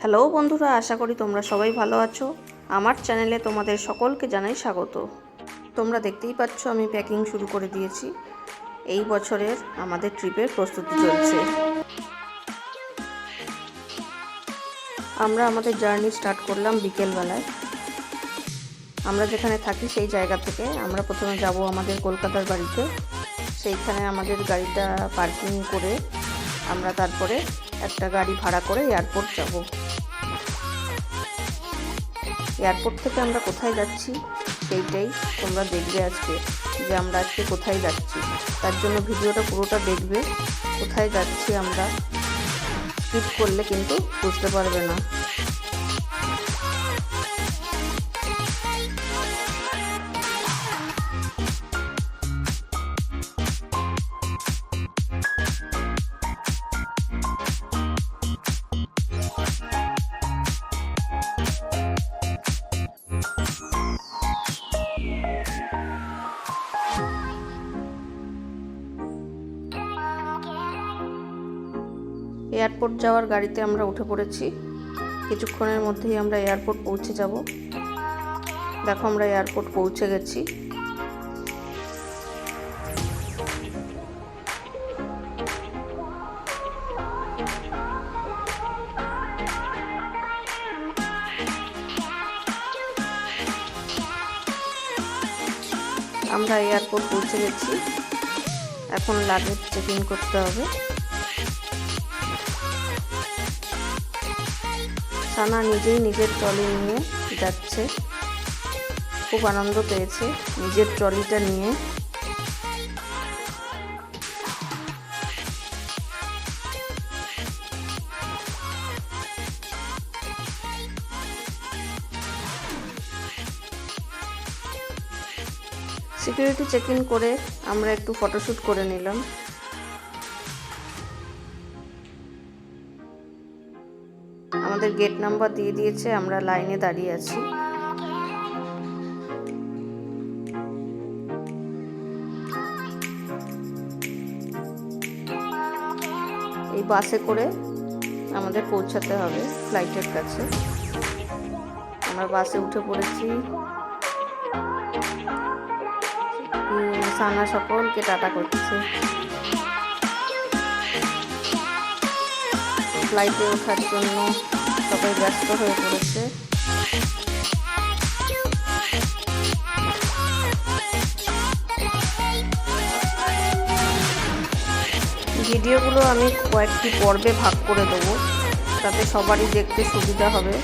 Hello বন্ধুরা, আশা করি তোমরা সবাই ভালো আছো। আমার চ্যানেলে তোমাদের সকলকে জানাই স্বাগত। তোমরা দেখতেই পাচ্ছ আমি প্যাকিং শুরু করে দিয়েছি। এই বছরের আমাদের ট্রিপের প্রস্তুতি চলছে। আমরা আমাদের জার্নি স্টার্ট করলাম বিকেলবেলায়। আমরা যেখানে থাকি সেই জায়গা থেকে আমরা প্রথমে যাব আমাদের কলকাতার বাড়িতে। সেইখানে আমাদের গাড়িটা পার্কিং করে আমরা তারপরে একটা গাড়ি ভাড়া করে এয়ারপোর্ট যাব। এয়ারপোর্ট থেকে আমরা কোথায় যাচ্ছি সেইটাই তোমরা দেখবে আজকে, যে আমরা আজকে কোথায় যাচ্ছি। তার জন্য ভিডিওটা পুরোটা দেখবে, কোথায় যাচ্ছি আমরা স্কিপ করলে কিন্তু বুঝতে পারবে না। এয়ারপোর্ট যাওয়ার গাড়িতে আমরা উঠে পড়েছি। কিছুক্ষণের মধ্যেই আমরা এয়ারপোর্ট পৌঁছে যাব। দেখো আমরা এয়ারপোর্ট পৌঁছে গেছি। আমরা এয়ারপোর্ট পৌঁছে গেছি। এখন লাগেজ চেক ইন করতে হবে। সানা নিজেই নিজের ট্রলি নিয়ে যাচ্ছে। খুব আনন্দ পেয়েছে নিজের ট্রলিটা নিয়ে। সিকিউরিটি চেক ইন করে আমরা একটু ফটোশ্যুট করে নিলাম। আমাদের গেট নাম্বার দিয়ে দিয়েছে, আমরা লাইনে দাঁড়িয়ে আছি। এই বাসে করে আমাদের পৌঁছাতে হবে ফ্লাইটের কাছে। আমরা বাসে উঠে পড়েছি। সানা সকলকে টাটা করছে। ফ্লাইটে ওঠার জন্য সবাই ব্যস্ত হয়ে পড়েছে। ভিডিওগুলো আমি কয়েকটি পর্বে ভাগ করে দেবো, তাতে সবারই দেখতে সুবিধা হবে।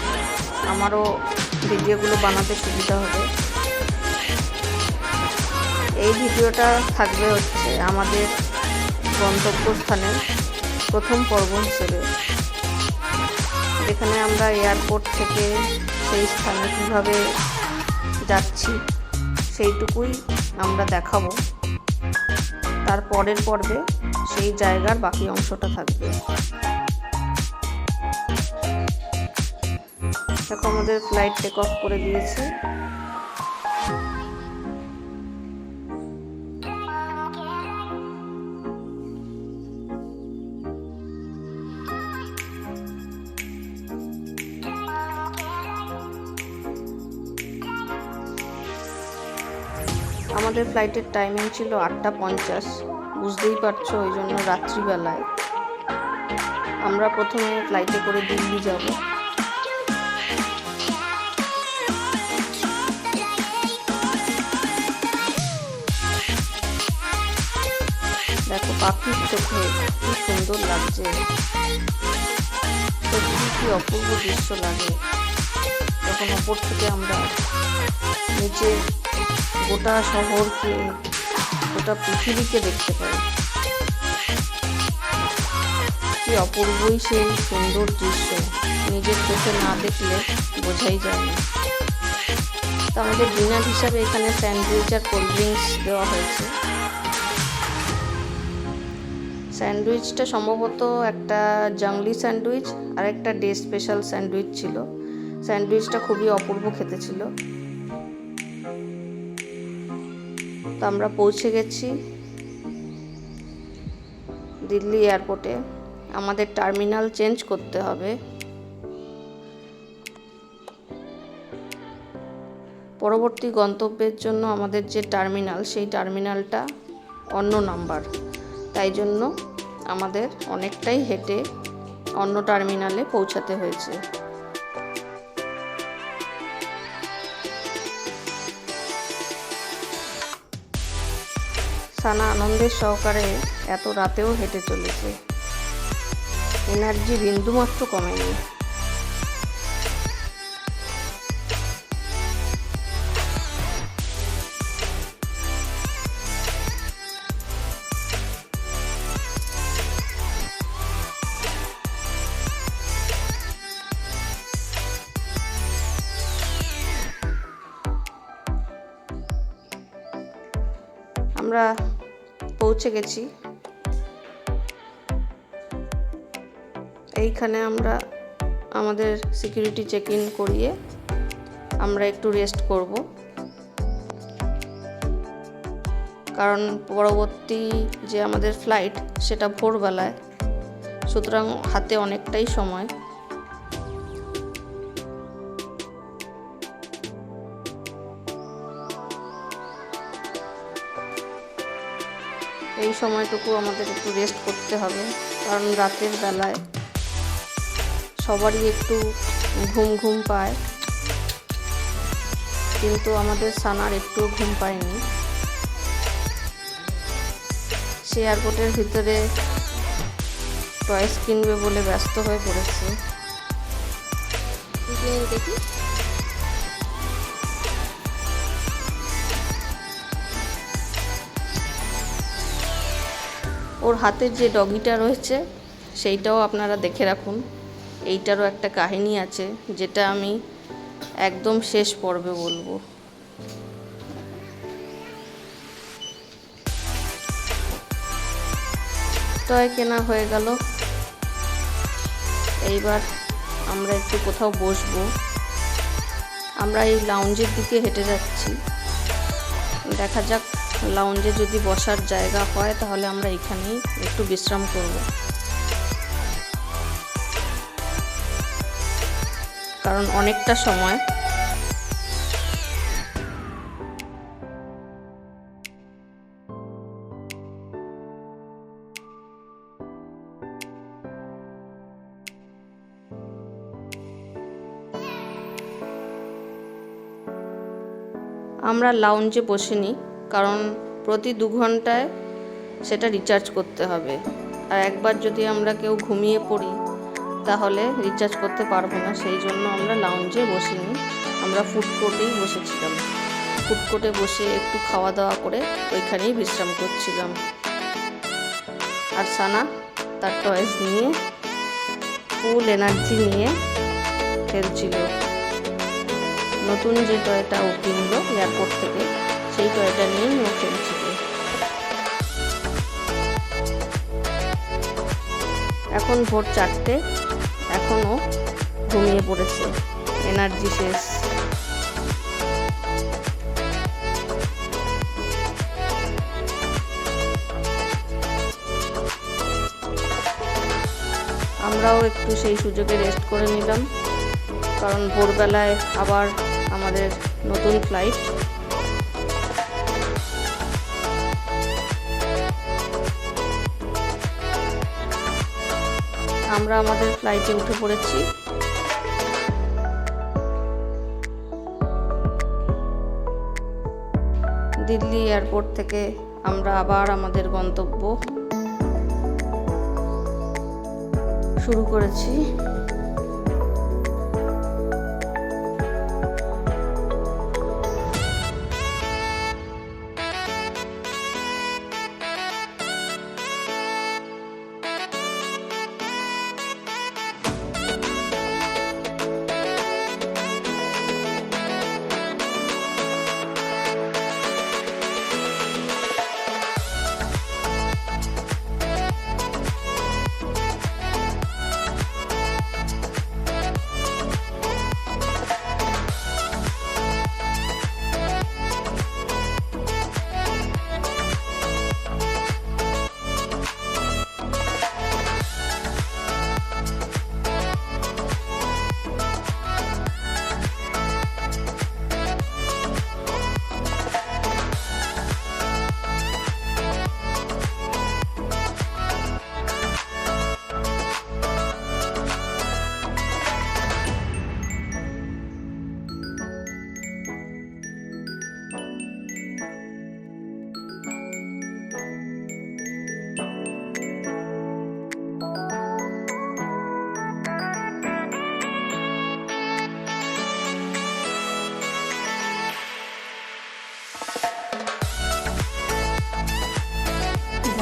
আমারও ভিডিওগুলো বানাতে সুবিধা হবে। এই ভিডিওটা থাকবে হচ্ছে আমাদের গন্তব্যস্থানের প্রথম পর্ব হিসেবে। যেখানে আমরা এয়ারপোর্ট থেকে সেই স্থানে কীভাবে যাচ্ছি, সেইটুকুই আমরা দেখাবো। তার পরের পর্বে সেই জায়গার বাকি অংশটা থাকবে। দেখো আমাদের ফ্লাইট টেক অফ করে দিয়েছে। ফ্লাইটের টাইমিং ছিল আটটা পঞ্চাশ। বুঝতেই পারছ ওই জন্য রাত্রিবেলায়। আমরা প্রথমে ফ্লাইটে করে দিল্লি যাব। দেখো, পাখির চোখে কি সুন্দর লাগছে। কি অপূর্ব দৃশ্য লাগে। যখন ওপর থেকে আমরা নিচে গোটা শহরকে, গোটা পৃথিবীকে দেখতে পাই কি অপূর্বই সেই সুন্দর দৃশ্য। নিজের চোখে না দেখলে বোঝাই যায় না। তো আমাদের ডিনার হিসাবে এখানে স্যান্ডউইচ আর কোল্ড ড্রিঙ্কস দেওয়া হয়েছে। স্যান্ডউইচটা সম্ভবত একটা জাংলি স্যান্ডউইচ আর একটা ডে স্পেশাল স্যান্ডউইচ ছিল। স্যান্ডউইচটা খুবই অপূর্ব খেতে ছিল। তো আমরা পৌঁছে গেছি দিল্লি এয়ারপোর্টে। আমাদের টার্মিনাল চেঞ্জ করতে হবে। পরবর্তী গন্তব্যের জন্য আমাদের যে টার্মিনাল, সেই টার্মিনালটা অন্য নাম্বার। তাই জন্য আমাদের অনেকটাই হেঁটে অন্য টার্মিনালে পৌঁছাতে হয়েছে। সানা আনন্দের সহকারে এত রাতেও হেঁটে চলেছে। এনার্জি বিন্দুমাত্র কমেনি। আমরা পৌঁছে গেছি। এইখানে আমরা আমাদের সিকিউরিটি চেক ইন করিয়ে আমরা একটু রেস্ট করব। কারণ পরবর্তী যে আমাদের ফ্লাইট সেটা ভোরবেলায়। সুতরাং হাতে অনেকটাই সময়। এই সময়টুকু আমাদের একটু রেস্ট করতে হবে, কারণ রাতের বেলায় সবারই একটু ঘুম ঘুম পায়। কিন্তু আমাদের সানার একটু ঘুম পায়নি। সে এয়ারপোর্টের ভিতরে টয়েস কিনবে বলে ব্যস্ত হয়ে পড়েছে। দেখি। ওর হাতের যে ডগিটা রয়েছে, সেইটাও আপনারা দেখে রাখুন। এইটারও একটা কাহিনী আছে, যেটা আমি একদম শেষ পর্বে বলব। টয় কেনা হয়ে গেল। এইবার আমরা একটু কোথাও বসবো। আমরা এই লাউঞ্জের দিকে হেঁটে যাচ্ছি। দেখা যাক লাউঞ্জে যদি বসার জায়গা হয়, তাহলে আমরা এখানেই একটু বিশ্রাম করব। কারণ অনেকটা সময়। আমরা লাউঞ্জে বসিনি কারণ প্রতি দু ঘন্টায় সেটা রিচার্জ করতে হবে। আর একবার যদি আমরা কেউ ঘুমিয়ে পড়ি, তাহলে রিচার্জ করতে পারব না। সেই জন্য আমরা লাউঞ্জে বসিনি। আমরা ফুড কোর্টেই বসেছিলাম। ফুড কোর্টে বসে একটু খাওয়া দাওয়া করে ওইখানেই বিশ্রাম করছিলাম। আর সানা তার টয়েস নিয়ে ফুল এনার্জি নিয়ে খেলছিল। নতুন যে টয়টা ও কিনলো এয়ারপোর্ট থেকে সেই টয়টা নিয়েই ও খেলছিল এখন ভোর চারটে এখনও ঘুমিয়ে পড়েছে। এনার্জি শেষ। আমরাও একটু সেই সুযোগে রেস্ট করে নিলাম। কারণ ভোরবেলায় আবার আমাদের নতুন ফ্লাইট আমরা আমাদের ফ্লাইটে উঠে পড়েছি। দিল্লি এয়ারপোর্ট থেকে আমরা আবার আমাদের গন্তব্য শুরু করেছি।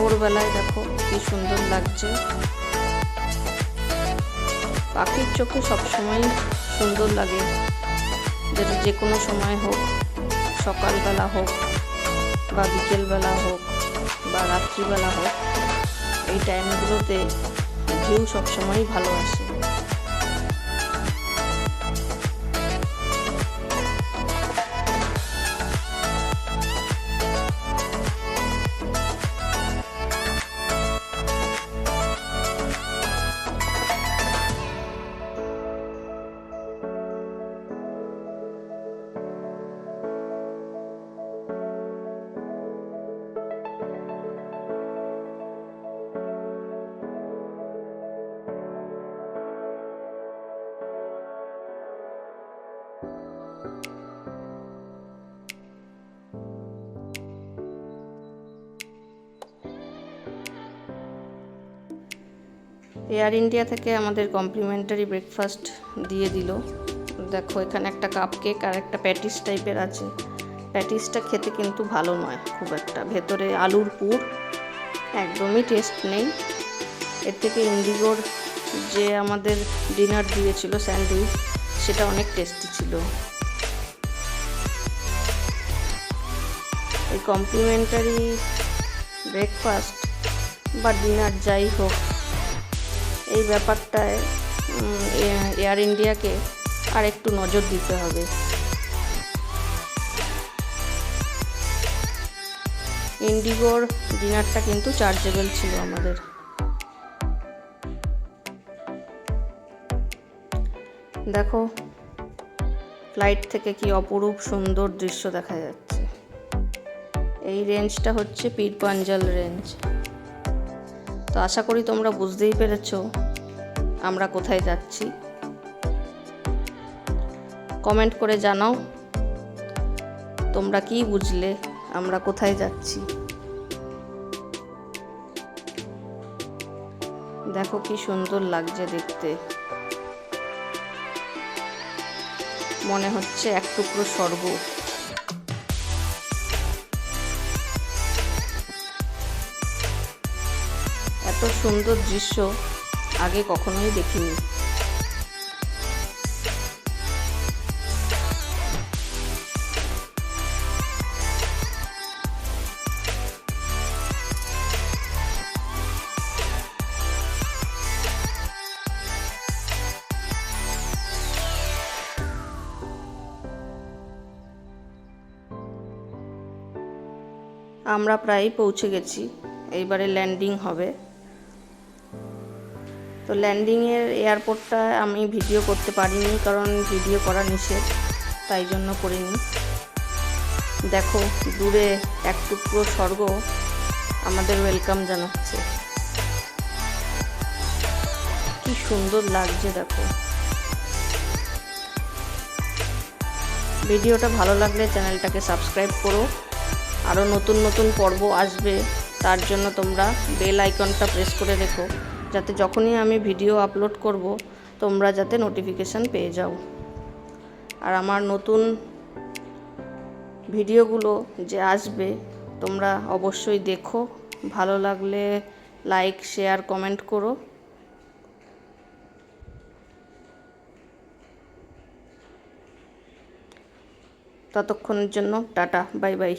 ভোরবেলায় দেখো কি সুন্দর লাগছে। পাখির চোখে সবসময় সুন্দর লাগে। যেটা যে কোনো সময় হোক, সকালবেলা হোক, বা বিকেলবেলা হোক, বা রাত্রিবেলা হোক, এই টাইমগুলোতে ভিউ সবসময়ই ভালো আসে। এয়ার ইন্ডিয়া থেকে আমাদের কমপ্লিমেন্টারি ব্রেকফাস্ট দিয়ে দিল। দেখো, এখানে একটা কাপ কেক আর একটা প্যাটিস টাইপের আছে। প্যাটিসটা খেতে কিন্তু ভালো নয়, খুব একটা। ভেতরে আলুর পুর, একদমই টেস্ট নেই। এর থেকে ইন্ডিগোর যে আমাদের ডিনার দিয়েছিল স্যান্ডউইচ সেটা অনেক টেস্টি ছিল। এই কমপ্লিমেন্টারি ব্রেকফাস্ট বা ডিনার যাই হোক এই ব্যাপারটায় এয়ার ইন্ডিয়াকে আর একটু নজর দিতে হবে। ইন্ডিগোর ডিনারটা কিন্তু চার্জেবল ছিল আমাদের। দেখো ফ্লাইট থেকে কি অপরূপ সুন্দর দৃশ্য দেখা যাচ্ছে। এই রেঞ্জটা হচ্ছে পীরপাঞ্জাল রেঞ্জ তো আশা করি তোমরা বুঝতেই পেরেছ আমরা কোথায় যাচ্ছি। কমেন্ট করে জানাও তোমরা কি বুঝলে আমরা কোথায় যাচ্ছি। দেখো কি সুন্দর লাগছে দেখতে। মনে হচ্ছে এক টুকরো স্বর্গ। সুন্দর দৃশ্য আগে কখনোই দেখিনি। আমরা প্রায় পৌঁছে গেছি। এইবারে ল্যান্ডিং হবে। তো ল্যান্ডিংয়ের এয়ারপোর্টটা আমি ভিডিও করতে পারিনি কারণ ভিডিও করা নিষেধ, তাই জন্য করিনি। দেখো, দূরে এক টুকরো স্বর্গ, আমাদের ওয়েলকাম জানাচ্ছে। কি সুন্দর লাগছে, দেখো। ভিডিওটা ভালো লাগলে চ্যানেলটাকে সাবস্ক্রাইব করো। আরও নতুন নতুন পর্ব আসবে, তার জন্য তোমরা বেল আইকনটা প্রেস করে রেখো। যাতে যখনই আমি ভিডিও আপলোড করব, তোমরা যাতে নোটিফিকেশান পেয়ে যাও। আর আমার নতুন ভিডিওগুলো যে আসবে, তোমরা অবশ্যই দেখো। ভালো লাগলে লাইক শেয়ার কমেন্ট করো। ততক্ষণের জন্য টাটা বাই বাই